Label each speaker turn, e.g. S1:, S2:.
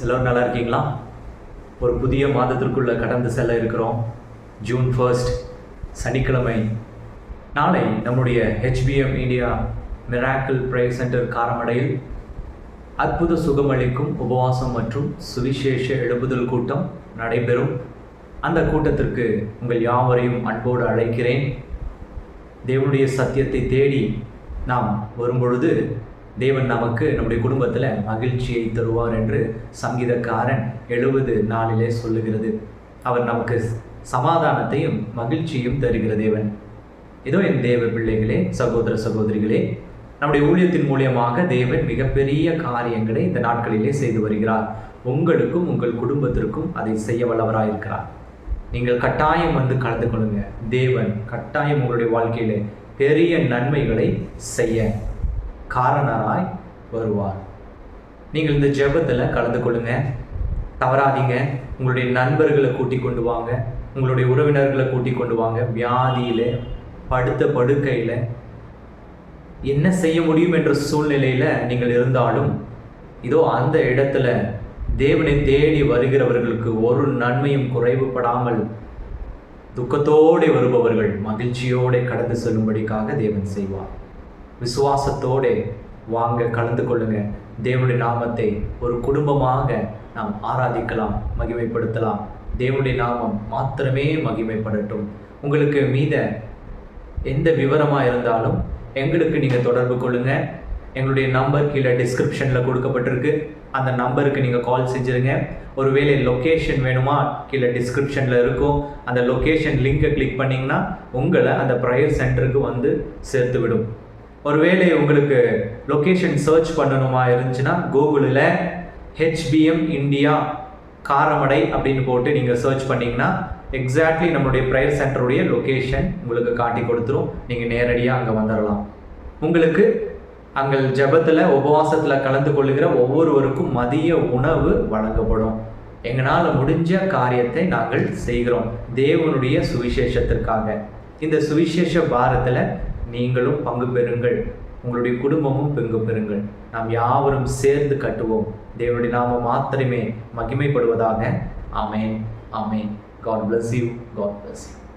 S1: எல்லோரும் நல்லா இருக்கீங்களா? ஒரு புதிய மாதத்திற்குள்ளே கடந்து செல்ல இருக்கிறோம். ஜூன் ஃபர்ஸ்ட் சனிக்கிழமை. நாளை நம்முடைய HPM India miracle prayer centre காரமடையில் அற்புத சுகமளிக்கும் உபவாசம் மற்றும் சுவிசேஷ எழுப்புதல் கூட்டம் நடைபெறும். அந்த கூட்டத்திற்கு உங்கள் யாவரையும் அன்போடு அழைக்கிறேன். தேவனுடைய சத்தியத்தை தேடி நாம் வரும்பொழுது தேவன் நமக்கு நம்முடைய குடும்பத்தில் மகிழ்ச்சியை தருவார் என்று சங்கீதக்காரன் எழுபது நாளிலே சொல்லுகிறது. அவர் நமக்கு சமாதானத்தையும் மகிழ்ச்சியும் தருகிற தேவன். இதோ என் தேவ பிள்ளைகளே சகோதர சகோதரிகளே நம்முடைய ஊழியத்தின் மூலியமாக தேவன் மிகப்பெரிய காரியங்களை இந்த நாட்களிலே செய்து வருகிறார். உங்களுக்கும் உங்கள் குடும்பத்திற்கும் அதை செய்ய வல்லவராயிருக்கிறார். நீங்கள் கட்டாயம் வந்து கலந்து கொள்ளுங்க. தேவன் கட்டாயம் உங்களுடைய வாழ்க்கையில பெரிய நன்மைகளை செய்ய காரணராய் வருவார். நீங்கள் இந்த ஜெபத்தில் கலந்து கொள்ளுங்க. தவறாதீங்க. உங்களுடைய நண்பர்களை கூட்டி கொண்டு வாங்க. உங்களுடைய உறவினர்களை கூட்டி கொண்டு வாங்க. வியாதியில் படுத்த படுக்கையில் என்ன செய்ய முடியும் என்ற சூழ்நிலையில் நீங்கள் இருந்தாலும் இதோ அந்த இடத்துல தேவனை தேடி வருகிறவர்களுக்கு ஒரு நன்மையும் குறைவுபடாமல் துக்கத்தோடு வருபவர்கள் மகிழ்ச்சியோடு கடந்து செல்லும்படிக்காக தேவன் செய்வார். விசுவாசத்தோடு வாங்க கலந்து கொள்ளுங்க. தேவனுடைய நாமத்தை ஒரு குடும்பமாக நாம் ஆராதிக்கலாம் மகிமைப்படுத்தலாம். தேவனுடைய நாமம் மாத்திரமே மகிமைப்படட்டும். உங்களுக்கு மீத எந்த விவரமாக இருந்தாலும் எங்களுக்கு நீங்கள் தொடர்பு கொள்ளுங்க. எங்களுடைய நம்பர் கீழே டிஸ்கிரிப்ஷனில் கொடுக்கப்பட்டிருக்கு. அந்த நம்பருக்கு நீங்கள் கால் செஞ்சுருங்க. ஒருவேளை லொக்கேஷன் வேணுமா? கீழே டிஸ்கிரிப்ஷனில் இருக்கும். அந்த லொக்கேஷன் லிங்கை கிளிக் பண்ணிங்கன்னா உங்களை அந்த ப்ரேயர் சென்டருக்கு வந்து சேர்த்து விடும் ஒருவேளை உங்களுக்கு லொக்கேஷன் சர்ச் பண்ணணுமா இருந்துச்சுன்னா கூகுளில் ஹெச்பிஎம் இந்தியா காரமடை அப்படின்னு போட்டு நீங்கள் சர்ச் பண்ணிங்கன்னா எக்ஸாக்ட்லி நம்மளுடைய ப்ரேயர் சென்டருடைய லொக்கேஷன் உங்களுக்கு காட்டி கொடுத்துரும். நீங்கள் நேரடியாக அங்கே வந்துடலாம் உங்களுக்கு அங்கள் ஜெபத்தில் உபவாசத்தில் கலந்து கொள்ளுகிற ஒவ்வொருவருக்கும் மதிய உணவு வழங்கப்படும். எங்களால் முடிஞ்ச காரியத்தை நாங்கள் செய்கிறோம். தேவனுடைய சுவிசேஷத்திற்காக. இந்த சுவிசேஷ பாரத்தில் நீங்களும் பங்கு பெறுங்கள். உங்களுடைய குடும்பமும் பங்கு பெறுங்கள். நாம் யாவரும் சேர்ந்து கட்டுவோம். தேவனுடைய நாம மாத்திரமே மகிமைப்படுவதாக. ஆமேன். ஆமேன். God bless you God bless you